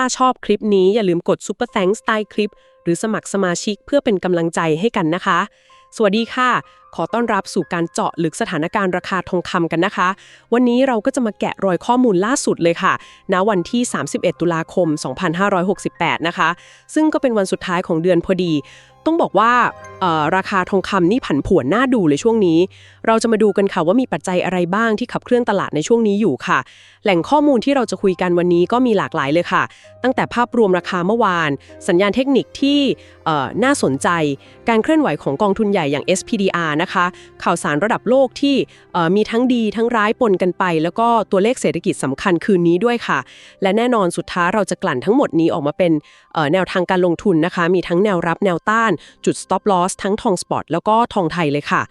ถ้าชอบคลิปนี้อย่าลืมกดซ u เปอร์แ n งสไตล์คลิป หรือสมัครสมาชิกเพื่อเป็นกำลังใจให้กันนะคะ สวัสดีค่ะ ขอต้อนรับสู่การเจาะลึกสถานการณ์ราคาทองคำกันนะคะ วันนี้เราก็จะมาแกะรอยข้อมูลล่าสุดเลยค่ะ ณ วันที่ 31 ตุลาคม 2568 นะคะ ซึ่งก็เป็นวันสุดท้ายของเดือนพอดีต้องบอกว่าราคาทองคำนี่ผันผวนน่าดูเลยช่วงนี้ เราจะมาดูกันค่ะว่ามีปัจจัยอะไรบ้างที่ขับเคลื่อนตลาดในช่วงนี้อยู่ค่ะ แหล่งข้อมูลที่เราจะคุยกันวันนี้ก็มีหลากหลายเลยค่ะ ตั้งแต่ภาพรวมราคาเมื่อวาน สัญญาณเทคนิคที่น่าสนใจ การเคลื่อนไหวของกองทุนใหญ่อย่าง SPDR นะคะ ข่าวสารระดับโลกที่มีทั้งดีทั้งร้ายปนกันไป แล้วก็ตัวเลขเศรษฐกิจสำคัญคืนนี้ด้วยค่ะ และแน่นอนสุดท้ายเราจะกลั่นทั้งหมดนี้ออกมาเป็นแนวทางการลงทุนนะคะ มีทั้งแนวรับแนวต้านจุด stop loss ทั้งทองสปอตแล้วก็ทองไทยเลยค่ะ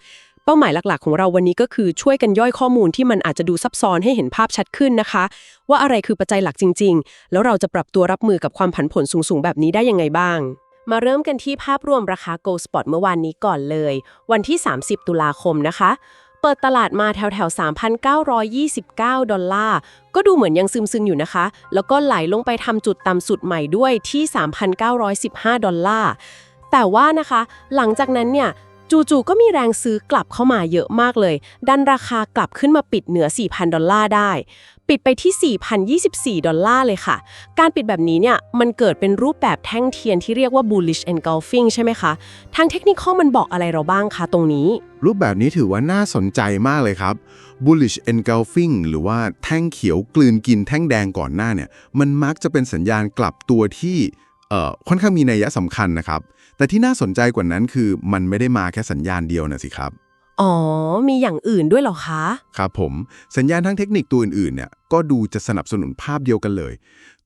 เป้าหมายหลักๆ ของเราวันนี้ก็คือช่วยกันย่อยข้อมูลที่มันอาจจะดูซับซ้อนให้เห็นภาพชัดขึ้นนะคะ ว่าอะไรคือปัจจัยหลักจริง ๆ แล้วเราจะปรับตัวรับมือกับความผันผวนสูงๆ แบบนี้ได้ยังไงบ้างมาเริ่มกันที่ภาพรวมราคา Gold Spot เมื่อวานนี้ก่อนเลย วันที่ 30 ตุลาคมนะคะ เปิดตลาดมาแถวแถว3,929 ดอลลาร์ ก็ดูเหมือนยังซึมๆอยู่นะคะ แล้วก็ไหลลงไปทำจุดต่ำสุดใหม่ด้วยที่ 3,915 ดอลลาร์ แต่ว่านะคะ หลังจากนั้นเนี่ยจู่ๆก็มีแรงซื้อกลับเข้ามาเยอะมากเลย ดันราคากลับขึ้นมาปิดเหนือ 4,000 ดอลลาร์ได้ ปิดไปที่ 4,024 ดอลลาร์เลยค่ะ การปิดแบบนี้เนี่ย มันเกิดเป็นรูปแบบแท่งเทียนที่เรียกว่า bullish engulfing ใช่ไหมคะ ทางเทคนิคมันบอกอะไรเราบ้างคะตรงนี้ รูปแบบนี้ถือว่าน่าสนใจมากเลยครับ bullish engulfing หรือว่าแท่งเขียวกลืนกินแท่งแดงก่อนหน้าเนี่ย มันมักจะเป็นสัญญาณกลับตัวที่เอ่อค่อนข้างมีนัยสำคัญนะครับ แต่ที่น่าสนใจกว่านั้นคือมันไม่ได้มาแค่สัญญาณเดียวนะสิครับ อ๋อ มีอย่างอื่นด้วยเหรอคะ ครับผม สัญญาณทั้งเทคนิคตัวอื่นๆเนี่ยก็ดูจะสนับสนุนภาพเดียวกันเลย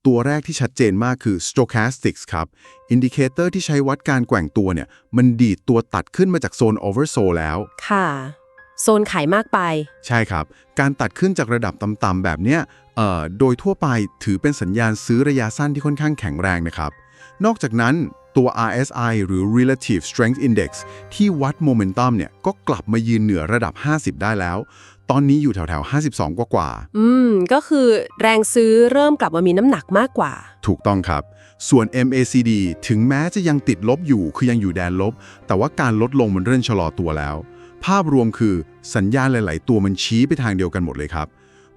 ตัวแรกที่ชัดเจนมากคือ stochastics ครับ อินดิเคเตอร์ที่ใช้วัดการแกว่งตัวเนี่ย มันดีดตัวตัดขึ้นมาจากโซน oversold แล้ว ค่ะ โซนขายมากไป ใช่ครับ การตัดขึ้นจากระดับต่ำๆแบบเนี้ยเอ่อโดยทั่วไปถือเป็นสัญญาณซื้อระยะสั้นที่ค่อนข้างแข็งแรงนะครับ นอกจากนั้น ตัว RSI หรือ Relative Strength Index ที่วัดโมเมนตัมเนี่ยก็กลับมายืนเหนือระดับ 50 ได้แล้ว ตอนนี้อยู่แถวๆ 52 กว่ากว่าๆอืม ก็คือแรงซื้อเริ่มกลับมามีน้ำหนักมากกว่า ถูกต้องครับ ส่วน MACD ถึงแม้จะยังติดลบอยู่ คือยังอยู่แดนลบ แต่ว่าการลดลงมันเริ่มชะลอตัวแล้ว ภาพรวมคือสัญญาณหลาย ๆ ตัวมันชี้ไปทางเดียวกันหมดเลยครับ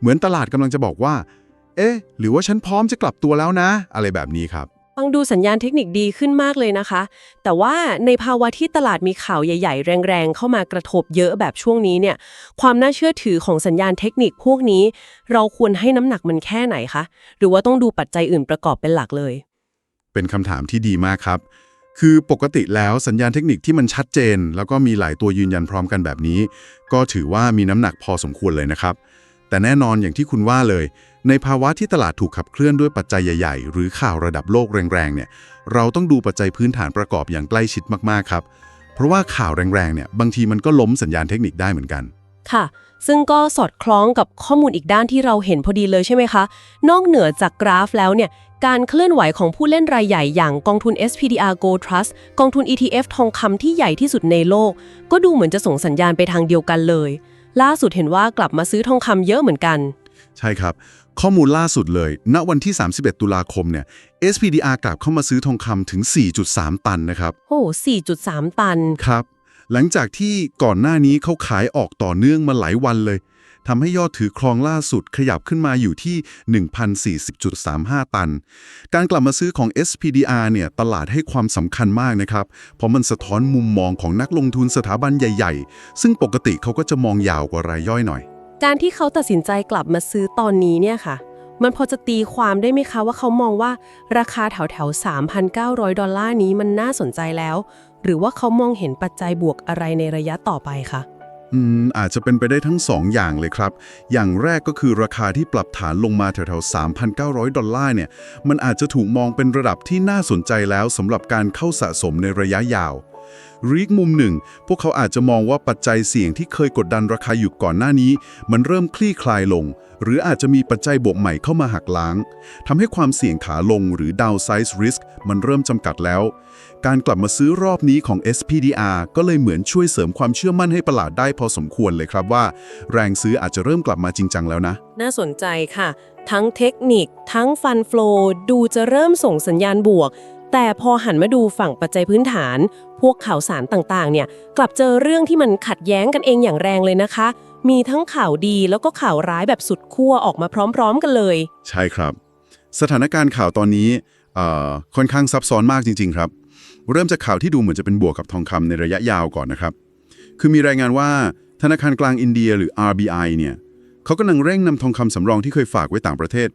เหมือนตลาดกำลังจะบอกว่า เอ๊ะ หรือว่าฉันพร้อมจะกลับตัวแล้วนะ อะไรแบบนี้ครับ ฟังดูสัญญาณเทคนิคดีขึ้นมากเลยนะคะ แต่ว่าในภาวะที่ตลาดมีข่าวใหญ่ ๆ แรงๆ เข้ามากระทบเยอะแบบช่วงนี้เนี่ย ความน่าเชื่อถือของสัญญาณเทคนิคพวกนี้ เราควรให้น้ำหนักมันแค่ไหนคะ หรือว่าต้องดูปัจจัยอื่นประกอบเป็นหลักเลย เป็นคำถามที่ดีมากครับ คือปกติแล้วสัญญาณเทคนิคที่มันชัดเจน แล้วก็มีหลายตัวยืนยันพร้อมกันแบบนี้ ก็ถือว่ามีน้ำหนักพอสมควรเลยนะครับ แต่แน่นอนอย่างที่คุณว่าเลย ในภาวะที่ตลาดถูกขับเคลื่อนด้วยปัจจัยใหญ่ๆ หรือข่าวระดับโลกแรงๆเนี่ยเราต้องดูปัจจัยพื้นฐานประกอบอย่างใกล้ชิดมากๆครับ เพราะว่าข่าวแรงๆเนี่ยบางทีมันก็ล้มสัญญาณเทคนิคได้เหมือนกัน ค่ะ ซึ่งก็สอดคล้องกับข้อมูลอีกด้านที่เราเห็นพอดีเลยใช่ไหมคะ นอกเหนือจากกราฟแล้วเนี่ยการเคลื่อนไหวของผู้เล่นรายใหญ่อย่างกองทุน SPDR Gold Trust กองทุน ETF ทองคำที่ใหญ่ที่สุดในโลก ก็ดูเหมือนจะส่งสัญญาณไปทางเดียวกันเลย ล่าสุดเห็นว่ากลับมาซื้อทองคำเยอะเหมือนกัน ใช่ครับ ข้อมูลล่าสุดเลย ณวันที่ 31 ตุลาคมเนี่ย SPDR กลับเข้ามาซื้อทองคำถึง 4.3 ตันนะครับ โอ้4.3 ตัน ครับ หลังจากที่ก่อนหน้านี้เขาขายออกต่อเนื่องมาหลายวันเลย ทำให้ยอดถือครองล่าสุดขยับขึ้นมาอยู่ที่ 1,040.35 ตัน การกลับมาซื้อของ SPDR เนี่ยตลาดให้ความสำคัญมากนะครับ เพราะมันสะท้อนมุมมองของนักลงทุนสถาบันใหญ่ ๆ ซึ่งปกติเขาก็จะมองยาวกว่ารายย่อยหน่อย การที่เขาตัดสินใจกลับมาซื้อตอนนี้เนี่ยค่ะ มันพอจะตีความได้ไหมคะว่าเขามองว่าราคาแถวแถวๆ3,900 ดอลลาร์นี้มันน่าสนใจแล้ว หรือว่าเขามองเห็นปัจจัยบวกอะไรในระยะต่อไปคะ อืมอาจจะเป็นไปได้ทั้ง 2 อย่างเลยครับ อย่างแรกก็คือราคาที่ปรับฐานลงมาแถวๆ 3,900 ดอลลาร์เนี่ย มันอาจจะถูกมองเป็นระดับที่น่าสนใจแล้วสำหรับการเข้าสะสมในระยะยาว หรืออีกมุมหนึ่ง พวกเขาอาจจะมองว่าปัจจัยเสี่ยงที่เคยกดดันราคาอยู่ก่อนหน้านี้ มันเริ่มคลี่คลายลง หรืออาจจะมีปัจจัยบวกใหม่เข้ามาหักล้างทำให้ความเสี่ยงขาลงหรือ downside risk มันเริ่มจำกัดแล้ว การกลับมาซื้อรอบนี้ของ SPDR ก็เลยเหมือนช่วยเสริมความเชื่อมั่นให้ตลาดได้พอสมควรเลยครับว่า แรงซื้ออาจจะเริ่มกลับมาจริงจังแล้วนะ น่าสนใจค่ะ ทั้งเทคนิค ทั้งฟันฟลอดูจะเริ่มส่งสัญญาณบวก แต่พอหันมาดูฝั่งปัจจัยพื้นฐาน พวกข่าวสารต่างๆ เนี่ยกลับเจอเรื่องที่มันขัดแย้งกันเองอย่างแรงเลยนะคะ มีทั้งข่าวดีแล้วก็ข่าวร้ายแบบสุดขั้วออกมาพร้อม ๆ กันเลย ใช่ครับ สถานการณ์ข่าวตอนนี้เอ่อค่อนข้างซับซ้อนมากจริง ๆ ครับ เริ่มจากข่าวที่ดูเหมือนจะเป็นบวกกับทองคำในระยะยาวก่อนนะครับ คือมีรายงานว่าธนาคารกลางอินเดียหรือ RBI เนี่ยเขากำลังเร่งนำทองคำสำรองที่เคยฝากไว้ต่างประเทศ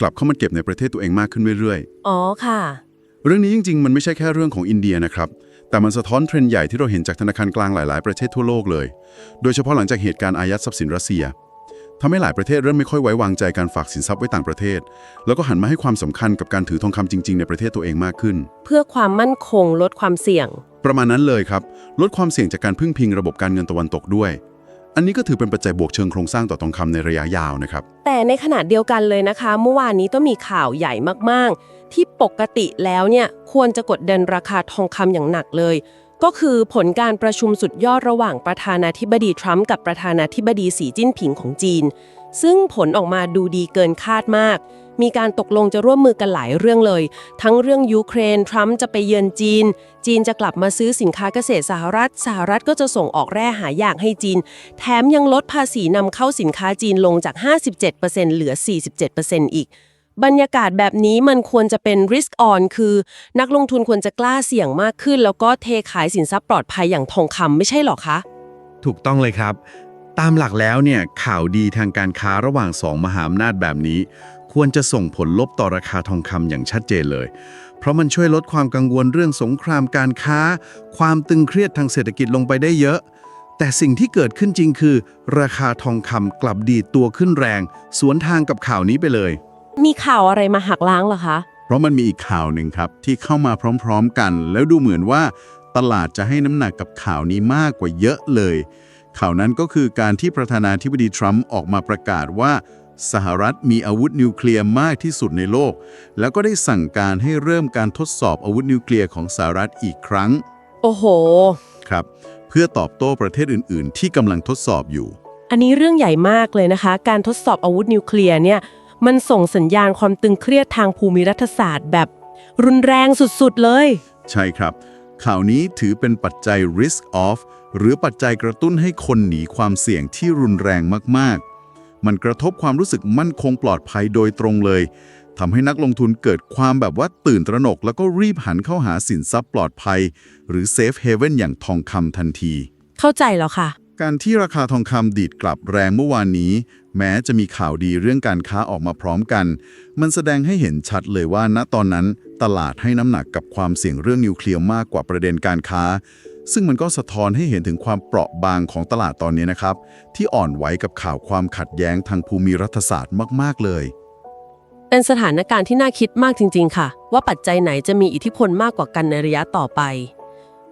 กลับเข้ามาเก็บในประเทศตัวเองมากขึ้นเรื่อยอ๋อค่ะๆ เรื่องนี้จริงๆ มันไม่ใช่แค่เรื่องของอินเดียนะครับ แต่มันสะท้อนเทรนด์ใหญ่ที่เราเห็นจากธนาคารกลางหลาย ๆ ประเทศทั่วโลกเลย โดยเฉพาะหลังจากเหตุการณ์อายัดทรัพย์สินรัสเซียทำให้หลายประเทศเริ่มไม่ค่อยไว้วางใจการฝากสินทรัพย์ไว้ต่างประเทศ แล้วก็หันมาให้ความสำคัญกับการถือทองคำจริง ๆ ในประเทศตัวเองมากขึ้น เพื่อความมั่นคงลดความเสี่ยง ประมาณนั้นเลยครับ ลดความเสี่ยงจากการพึ่งพิงระบบการเงินตะวันตกด้วย อันนี้ก็ถือเป็นปัจจัยบวกเชิงโครงสร้างต่อทองคำในระยะยาวนะครับ แต่ในขณะเดียวกันเลยนะคะ เมื่อวานนี้ต้องมีข่าวใหญ่มากๆ ที่ปกติแล้วเนี่ยควรจะกดดันราคาทองคำอย่างหนักเลย ก็คือผลการประชุมสุดยอดระหว่างประธานาธิบดีทรัมป์กับประธานาธิบดีสีจิ้นผิงของจีน ซึ่งผลออกมาดูดีเกินคาดมาก มีการตกลงจะร่วมมือกันหลายเรื่องเลย ทั้งเรื่องยูเครน ทรัมป์จะไปเยือนจีน จีนจะกลับมาซื้อสินค้าเกษตรสหรัฐ สหรัฐก็จะส่งออกแร่หายากให้จีน แถมยังลดภาษีนำเข้าสินค้าจีนลงจาก 57%เหลือ 47%อีกบรรยากาศแบบนี้มันควรจะเป็น risk on คือ นักลงทุนควรจะกล้าเสี่ยงมากขึ้น แล้วก็เทขายสินทรัพย์ปลอดภัยอย่างทองคำไม่ใช่หรอคะ ถูกต้องเลยครับ ตามหลักแล้วเนี่ยข่าวดีทางการค้าระหว่างสองมหาอำนาจแบบนี้ ควรจะส่งผลลบต่อราคาทองคำอย่างชัดเจนเลย เพราะมันช่วยลดความกังวลเรื่องสงครามการค้า ความตึงเครียดทางเศรษฐกิจลงไปได้เยอะ แต่สิ่งที่เกิดขึ้นจริงคือ ราคาทองคำกลับดีดตัวขึ้นแรง สวนทางกับข่าวนี้ไปเลย มีข่าวอะไรมาหักล้างเหรอคะ เพราะมันมีอีกข่าวหนึ่งครับ ที่เข้ามาพร้อม ๆ กัน แล้วดูเหมือนว่า ตลาดจะให้น้ำหนักกับข่าวนี้มากกว่าเยอะเลย ข่าวนั้นก็คือการที่ประธานาธิบดีทรัมป์ออกมาประกาศว่า สหรัฐมีอาวุธนิวเคลียร์มากที่สุดในโลก แล้วก็ได้สั่งการให้เริ่มการทดสอบอาวุธนิวเคลียร์ของสหรัฐอีกครั้ง โอ้โห ครับ เพื่อตอบโต้ประเทศอื่น ๆ ที่กำลังทดสอบอยู่ อันนี้เรื่องใหญ่มากเลยนะคะ การทดสอบอาวุธนิวเคลียร์เนี่ย มันส่งสัญญาณความตึงเครียดทางภูมิรัฐศาสตร์แบบ รุนแรงสุดๆเลย ใช่ครับ ข่าวนี้ถือเป็นปัจจัย risk off หรือปัจจัยกระตุ้นให้คนหนีความเสี่ยงที่รุนแรงมากๆ มันกระทบความรู้สึกมั่นคงปลอดภัยโดยตรงเลยทำให้นักลงทุนเกิดความแบบว่าตื่นตระหนก แล้วก็รีบหันเข้าหาสินทรัพย์ปลอดภัย หรือ safe haven อย่างทองคำทันที เข้าใจแล้วค่ะ การที่ราคาทองคำดีดกลับแรงเมื่อวานนี้ แม้จะมีข่าวดีเรื่องการค้าออกมาพร้อมกัน มันแสดงให้เห็นชัดเลยว่าณตอนนั้นตลาดให้น้ำหนักกับความเสี่ยงเรื่องนิวเคลียร์มากกว่าประเด็นการค้า ซึ่งมันก็สะท้อนให้เห็นถึงความเปราะบางของตลาดตอนนี้นะครับ ที่อ่อนไหวกับข่าวความขัดแย้งทางภูมิรัฐศาสตร์มาก ๆ เลย เป็นสถานการณ์ที่น่าคิดมากจริง ๆ ค่ะ ว่าปัจจัยไหนจะมีอิทธิพลมากกว่ากันในระยะต่อไป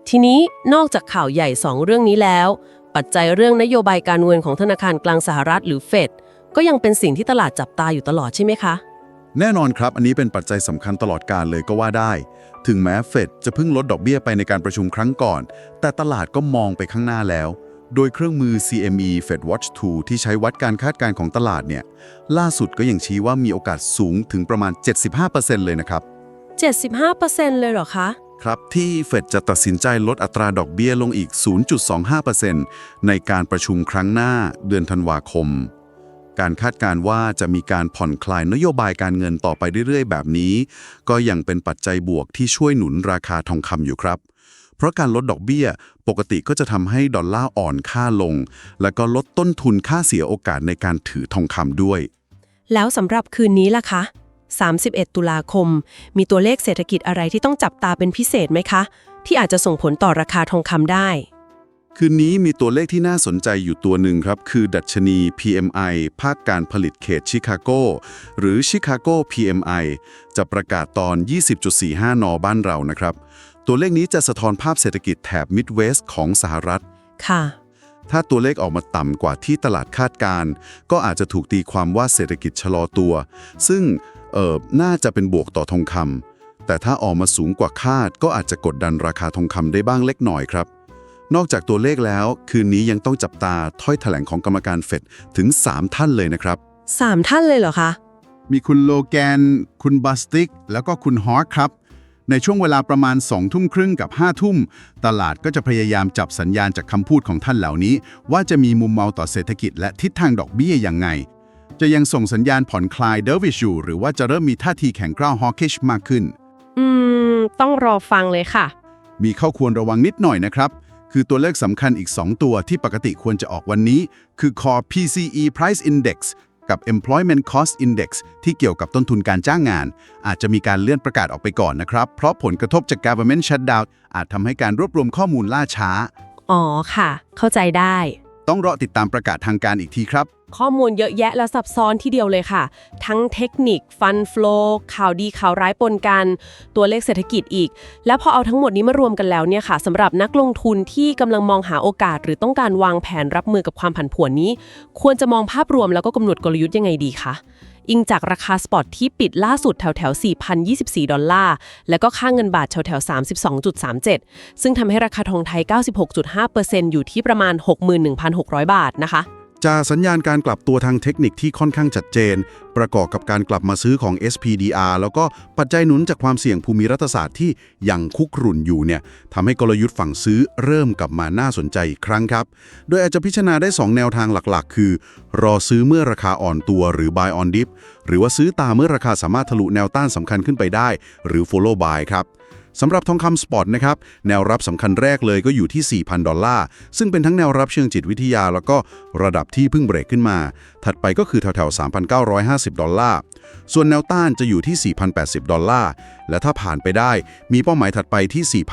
ทีนี้นอกจากข่าวใหญ่2เรื่องนี้แล้ว ปัจจัยเรื่องนโยบายการเงินของธนาคารกลางสหรัฐหรือเฟดก็ยังเป็นสิ่งที่ตลาดจับตาอยู่ตลอดใช่ไหมคะ แน่นอนครับ อันนี้เป็นปัจจัยสำคัญตลอดการเลยก็ว่าได้ ถึงแม้เฟดจะเพิ่งลดดอกเบี้ยไปในการประชุมครั้งก่อน แต่ตลาดก็มองไปข้างหน้าแล้ว โดยเครื่องมือ CME Fed Watch 2 ที่ใช้วัดการคาดการณ์ของตลาดเนี่ย ล่าสุดก็ยังชี้ว่ามีโอกาสสูงถึงประมาณ 75%เลยนะครับ 75%เลยเหรอคะ ครับ ที่เฟดจะตัดสินใจลดอัตราดอกเบี้ยลงอีก 0.25%ในการประชุมครั้งหน้าเดือนธันวาคม การคาดการณ์ว่าจะมีการผ่อนคลายนโยบายการเงินต่อไปเรื่อยๆ แบบนี้ ก็ยังเป็นปัจจัยบวกที่ช่วยหนุนราคาทองคำอยู่ครับ เพราะการลดดอกเบี้ยปกติก็จะทำให้ดอลลาร์อ่อนค่าลง แล้วก็ลดต้นทุนค่าเสียโอกาสในการถือทองคำด้วย แล้วสำหรับคืนนี้ล่ะคะ 31 ตุลาคม มีตัวเลขเศรษฐกิจอะไรที่ต้องจับตาเป็นพิเศษไหมคะ ที่อาจจะส่งผลต่อราคาทองคำได้ คืนนี้มีตัวเลขที่น่าสนใจอยู่ตัวหนึ่งครับ คือดัชนี PMI ภาคการผลิตเขตชิคาโก หรือชิคาโก PMI จะประกาศตอน 20.45 น บ้านเรานะครับ ตัวเลขนี้จะสะท้อนภาพเศรษฐกิจแถบมิดเวสต์ของสหรัฐ ค่ะถ้าตัวเลขออกมาต่ำกว่าที่ตลาดคาดการณ์ก็อาจจะถูกตีความว่าเศรษฐกิจชะลอตัว ซึ่ง เอ่อน่าจะเป็นบวกต่อทองคำแต่ถ้าออกมาสูงกว่าคาด ก็อาจจะกดดันราคาทองคำได้บ้างเล็กน้อยครับ นอกจากตัวเลขแล้ว คืนนี้ยังต้องจับตาถ้อยแถลงของกรรมการเฟดถึง 3 ท่านเลยนะครับ สามท่านเลยเหรอคะ มีคุณโลแกน คุณบัสติก แล้วก็คุณฮอร์ครับ ในช่วงเวลาประมาณ2ทุ่มครึ่งกับ5ทุ่ม ตลาดก็จะพยายามจับสัญญาณจากคำพูดของท่านเหล่านี้ ว่าจะมีมุมเมาต่อเศรษฐกิจและทิศทางดอกเบี้ยยังไง จะยังส่งสัญญาณผ่อนคลายเดอร์วิชอยู่หรือว่าจะเริ่มมีท่าทีแข็งกร้าวฮอว์คิชมากขึ้น อืม ต้องรอฟังเลยค่ะ มีข้อควรระวังนิดหน่อยนะครับ คือตัวเลขสำคัญอีก 2 ตัวที่ปกติควรจะออกวันนี้ คือ Core PCE Price Index กับ Employment Cost Index ที่เกี่ยวกับต้นทุนการจ้างงาน อาจจะมีการเลื่อนประกาศออกไปก่อนนะครับ เพราะผลกระทบจาก Government Shutdown อาจทำให้การรวบรวมข้อมูลล่าช้า อ๋อค่ะ เข้าใจได้ ต้องรอติดตามประกาศทางการอีกทีครับ ข้อมูลเยอะแยะและซับซ้อนทีเดียวเลยค่ะ ทั้งเทคนิค ฟันฟลอข่าวดีข่าวร้ายปนกัน ตัวเลขเศรษฐกิจอีก แล้วพอเอาทั้งหมดนี้มารวมกันแล้วเนี่ยค่ะสำหรับนักลงทุนที่กำลังมองหาโอกาส หรือต้องการวางแผนรับมือกับความผันผวนนี้ ควรจะมองภาพรวมแล้วก็กำหนดกลยุทธ์ยังไงดีคะอิงจากราคาสปอตที่ปิดล่าสุดแถวแถว4,024 ดอลลาร์ แล้วก็ค่าเงินบาทแถวแถว32.37 ซึ่งทำให้ราคาทองไทย 96.5%อยู่ที่ประมาณ 61,600 บาทนะคะ จากสัญญาณการกลับตัวทางเทคนิคที่ค่อนข้างชัดเจน ประกอบกับการกลับมาซื้อของ SPDR แล้วก็ปัจจัยหนุนจากความเสี่ยงภูมิรัฐศาสตร์ที่ยังคุกรุ่นอยู่เนี่ยทำให้กลยุทธ์ฝั่งซื้อเริ่มกลับมาน่าสนใจอีกครั้งครับ โดยอาจจะพิจารณาได้ 2 แนวทางหลักๆ คือ รอซื้อเมื่อราคาอ่อนตัวหรือ buy on dip หรือว่าซื้อตามเมื่อราคาสามารถทะลุแนวต้านสำคัญขึ้นไปได้ หรือ follow buy ครับ สำหรับทองคำสปอตนะครับแนวรับสำคัญแรกเลยก็อยู่ที่ 4,000 ดอลลาร์ ซึ่งเป็นทั้งแนวรับเชิงจิตวิทยา แล้วก็ระดับที่เพิ่งเบรกขึ้นมา ถัดไปก็คือแถวๆ 3,950 ดอลลาร์ ส่วนแนวต้านจะอยู่ที่ 4,080 ดอลลาร์ และถ้าผ่านไปได้มีเป้าหมายถัดไปที่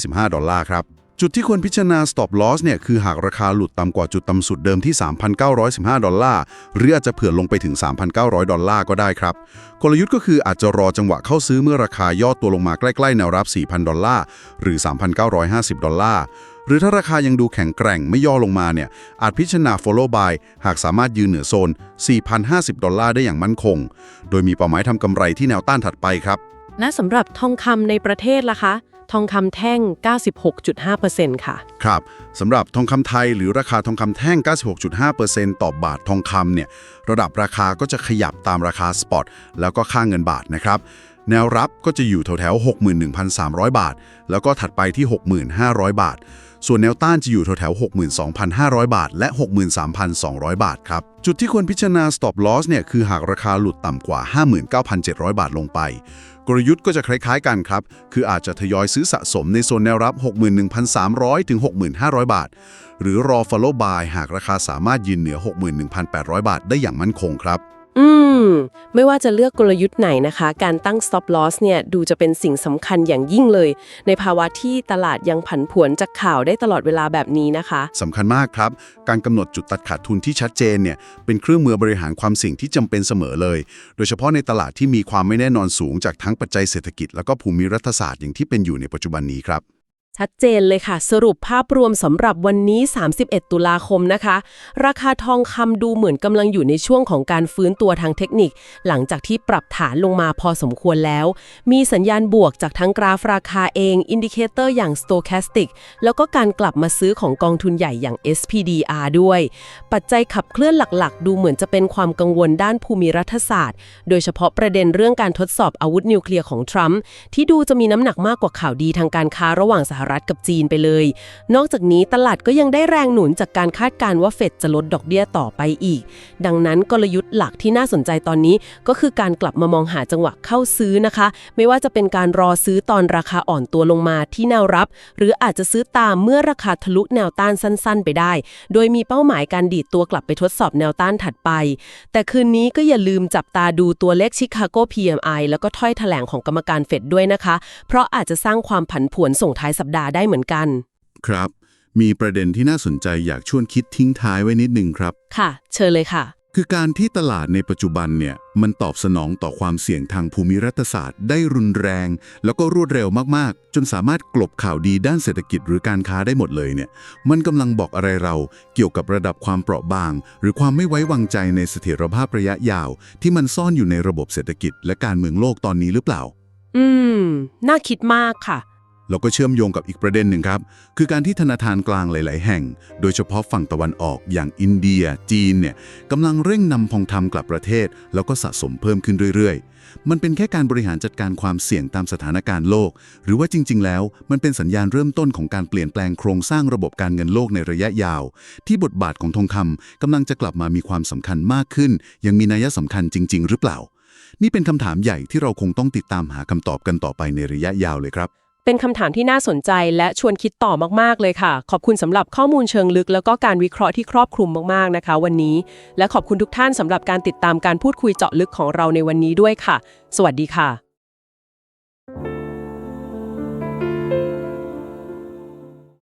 4,125 ดอลลาร์ครับ จุดที่ควรพิจารณา stop loss เนี่ยคือหากราคาหลุดต่ำกว่าจุดต่ำสุดเดิมที่ 3,915 ดอลลาร์ หรืออาจจะเผื่อลงไปถึง 3,900 ดอลลาร์ก็ได้ครับ กลยุทธ์ก็คืออาจจะรอจังหวะเข้าซื้อเมื่อราคาย่อตัวลงมาใกล้ๆแนวรับ 4,000 ดอลลาร์ หรือ 3,950 ดอลลาร์ หรือถ้าราคายังดูแข็งแกร่งไม่ย่อลงมาเนี่ยอาจพิจารณา follow buy หากสามารถยืนเหนือโซน 4,050 ดอลลาร์ได้อย่างมั่นคง โดยมีเป้าหมายทำกำไรที่แนวต้านถัดไปครับ และสำหรับทองคำในประเทศล่ะคะ ทองคำแท่ง 96.5%ค่ะ ครับสำหรับทองคำไทยหรือราคาทองคำแท่ง 96.5%ต่อบาททองคำเนี่ยระดับราคาก็จะขยับตามราคาสปอตแล้วก็ค่าเงินบาทนะครับ แนวรับก็จะอยู่แถวๆ61,300 บาท แล้วก็ถัดไปที่ 65,000บาท ส่วนแนวต้านจะอยู่แถวๆ62,500 บาท และ 63,200 บาทครับ จุดที่ควรพิจารณา stop loss เนี่ยคือหากราคาหลุดต่ำกว่า 59,700 บาทลงไป กลยุทธ์ก็จะคล้ายๆกันครับ คืออาจจะทยอยซื้อสะสมในโซนแนวรับ 61,300 ถึง 6,500 บาท หรือรอ follow buy หากราคาสามารถยืนเหนือ 61,800 บาทได้อย่างมั่นคงครับ อืม ไม่ว่าจะเลือกกลยุทธ์ไหนนะคะ การตั้ง stop loss เนี่ยดูจะเป็นสิ่งสำคัญอย่างยิ่งเลย ในภาวะที่ตลาดยังผันผวนจากข่าวได้ตลอดเวลาแบบนี้นะคะ สำคัญมากครับ การกำหนดจุดตัดขาดทุนที่ชัดเจนเนี่ยเป็นเครื่องมือบริหารความเสี่ยงที่จำเป็นเสมอเลย โดยเฉพาะในตลาดที่มีความไม่แน่นอนสูงจากทั้งปัจจัยเศรษฐกิจ แล้วก็ภูมิรัฐศาสตร์อย่างที่เป็นอยู่ในปัจจุบันนี้ครับ ชัดเจนเลยค่ะ สรุปภาพรวมสำหรับวันนี้ 31 ตุลาคมนะคะ ราคาทองคำดูเหมือนกำลังอยู่ในช่วงของการฟื้นตัวทางเทคนิค หลังจากที่ปรับฐานลงมาพอสมควรแล้ว มีสัญญาณบวกจากทั้งกราฟราคาเอง อินดิเคเตอร์อย่าง Stochastic แล้วก็การกลับมาซื้อของกองทุนใหญ่อย่าง SPDR ด้วย ปัจจัยขับเคลื่อนหลักๆ ดูเหมือนจะเป็นความกังวลด้านภูมิรัฐศาสตร์ โดยเฉพาะประเด็นเรื่องการทดสอบอาวุธนิวเคลียร์ของทรัมป์ที่ดูจะมีน้ำหนักมากกว่าข่าวดีทางการค้าระหว่างสหรัฐกับจีนไปเลย นอกจากนี้ตลาดก็ยังได้แรงหนุนจากการคาดการณ์ว่าเฟดจะลดดอกเบี้ยต่อไปอีก ดังนั้นกลยุทธ์หลักที่น่าสนใจตอนนี้ก็คือการกลับมามองหาจังหวะเข้าซื้อนะคะ ไม่ว่าจะเป็นการรอซื้อตอนราคาอ่อนตัวลงมาที่แนวรับ หรืออาจจะซื้อตามเมื่อราคาทะลุแนวต้านสั้น ๆ ไปได้ โดยมีเป้าหมายการดีดตัวกลับไปทดสอบแนวต้านถัดไป แต่คืนนี้ก็อย่าลืมจับตาดูตัวเลขชิคาโก PMI แล้วก็ถ้อยแถลงของกรรมการเฟดด้วยนะคะ เพราะอาจจะสร้างความผันผวนส่งท้ายสัปดาห์ได้เหมือนกัน ครับ มีประเด็นที่น่าสนใจอยากชวนคิดทิ้งท้ายไว้นิดนึงครับ ค่ะ เชิญเลยค่ะ คือการที่ตลาดในปัจจุบันเนี่ยมันตอบสนองต่อความเสี่ยงทางภูมิรัฐศาสตร์ ได้รุนแรง แล้วก็รวดเร็วมากๆ จนสามารถกลบข่าวดีด้านเศรษฐกิจหรือการค้าได้หมดเลยเนี่ย มันกำลังบอกอะไรเราเกี่ยวกับระดับความเปราะบาง หรือความไม่ไว้วางใจในเสถียรภาพระยะยาว ที่มันซ่อนอยู่ในระบบเศรษฐกิจ และการเมืองโลกตอนนี้หรือเปล่า อืม น่าคิดมากค่ะ เราก็เชื่อมโยงกับอีกประเด็นหนึ่งครับ คือการที่ธนาคารกลางหลาย ๆ แห่ง โดยเฉพาะฝั่งตะวันออกอย่างอินเดีย จีนเนี่ยกำลังเร่งนำทองคำกลับประเทศ แล้วก็สะสมเพิ่มขึ้นเรื่อย ๆ มันเป็นแค่การบริหารจัดการความเสี่ยงตามสถานการณ์โลก หรือว่าจริง ๆ แล้ว มันเป็นสัญญาณเริ่มต้นของการเปลี่ยนแปลงโครงสร้างระบบการเงินโลกในระยะยาว ที่บทบาทของทองคำกำลังจะกลับมามีความสำคัญมากขึ้น ยังมีนัยสำคัญจริง ๆ หรือเปล่า นี่เป็นคำถามใหญ่ที่เราคงต้องติดตามหาคำตอบกันต่อไปในระยะยาวเลยครับ เป็นคำถามที่น่าสนใจและชวนคิดต่อมาก ๆ เลยค่ะ ขอบคุณสำหรับข้อมูลเชิงลึก แล้วก็การวิเคราะห์ที่ครอบคลุมมาก ๆ นะคะ วันนี้ และขอบคุณทุกท่านสำหรับการติดตามการพูดคุยเจาะลึกของเราในวันนี้ด้วยค่ะ สวัสดีค่ะ